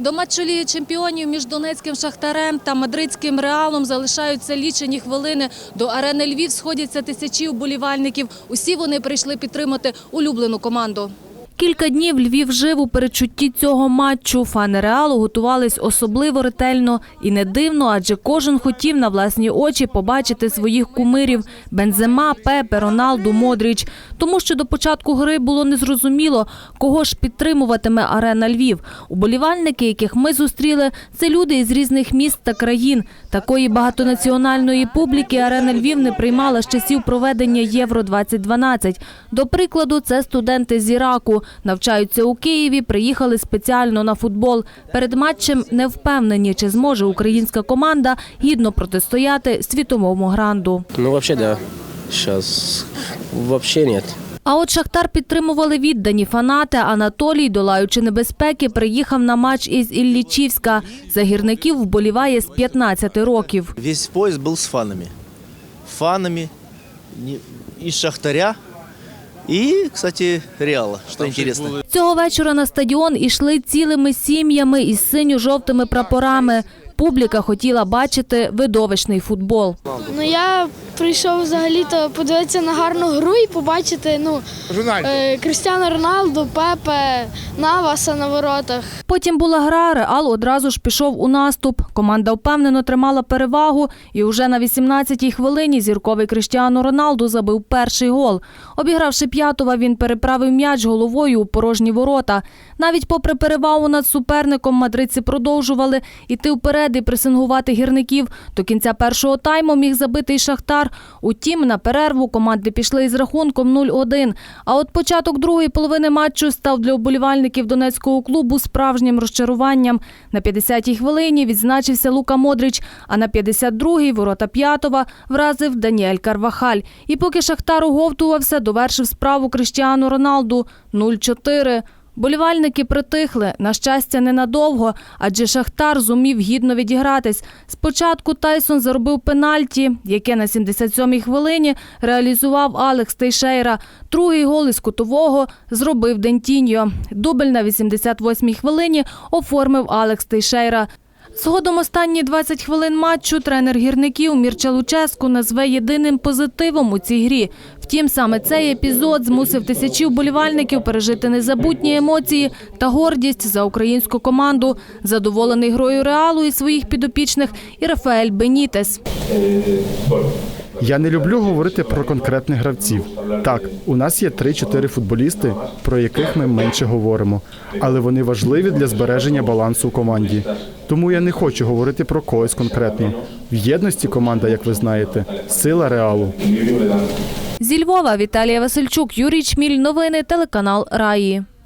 До матчу Ліги чемпіонів між Донецьким Шахтарем та Мадридським Реалом залишаються лічені хвилини. До арени Львів сходяться тисячі вболівальників. Усі вони прийшли підтримати улюблену команду. Кілька днів Львів жив у передчутті цього матчу. Фани Реалу готувались особливо ретельно. І не дивно, адже кожен хотів на власні очі побачити своїх кумирів – Бензема, Пепе, Роналду, Модріч. Тому що до початку гри було незрозуміло, кого ж підтримуватиме арена Львів. Уболівальники, яких ми зустріли, це люди із різних міст та країн. Такої багатонаціональної публіки арена Львів не приймала з часів проведення Євро-2012. До прикладу, це студенти з Іраку. Навчаються у Києві, приїхали спеціально на футбол. Перед матчем не впевнені, чи зможе українська команда гідно протистояти світовому гранду. Ну, вообще, да. Сейчас вообще нет. А от Шахтар підтримували віддані фанати. Анатолій, долаючи небезпеки, приїхав на матч із Іллічівська. За гірників вболіває з 15 років. Весь поезд был с фанами. Фанами из Шахтаря и, кстати, Реала, що інтересно. Цього вечора на стадіон ішли цілими сім'ями із синьо-жовтими прапорами. Публіка хотіла бачити видовищний футбол. Ну я прийшов взагалі-то подивитися на гарну гру і побачити ну, е, Крістіану Роналду, Пепе, Наваса на воротах. Потім була гра, Реал одразу ж пішов у наступ. Команда впевнено тримала перевагу, і вже на 18-й хвилині зірковий Кріштіану Роналду забив перший гол. Обігравши п'ятого, він переправив м'яч головою у порожні ворота. Навіть попри перевагу над суперником, мадридці продовжували йти вперед і пресингувати гірників. До кінця першого тайму міг забити й Утім, на перерву команди пішли із рахунком 0-1. А от початок другої половини матчу став для вболівальників донецького клубу справжнім розчаруванням. На 50-й хвилині відзначився Лука Модрич, а на 52-й ворота п'ятого вразив Даніель Карвахаль. І поки Шахтар оговтувався, довершив справу Кріштіану Роналду 0-4. Болівальники притихли, на щастя, ненадовго, адже Шахтар зумів гідно відігратись. Спочатку Тайсон заробив пенальті, яке на 77-й хвилині реалізував Алекс Тейшейра. Другий гол із кутового зробив Дентіньо. Дубль на 88-й хвилині оформив Алекс Тейшейра. Згодом останні 20 хвилин матчу тренер гірників Мірча Луческу назве єдиним позитивом у цій грі. Втім, саме цей епізод змусив тисячі вболівальників пережити незабутні емоції та гордість за українську команду. Задоволений грою Реалу і своїх підопічних і Рафаель Бенітес. Я не люблю говорити про конкретних гравців. Так, у нас є 3-4 футболісти, про яких ми менше говоримо, але вони важливі для збереження балансу у команді. Тому я не хочу говорити про когось конкретно. В єдності команда, як ви знаєте, сила реалу. Зі Львова Віталія Васильчук, Юрій Чміль. Новини телеканал Раї.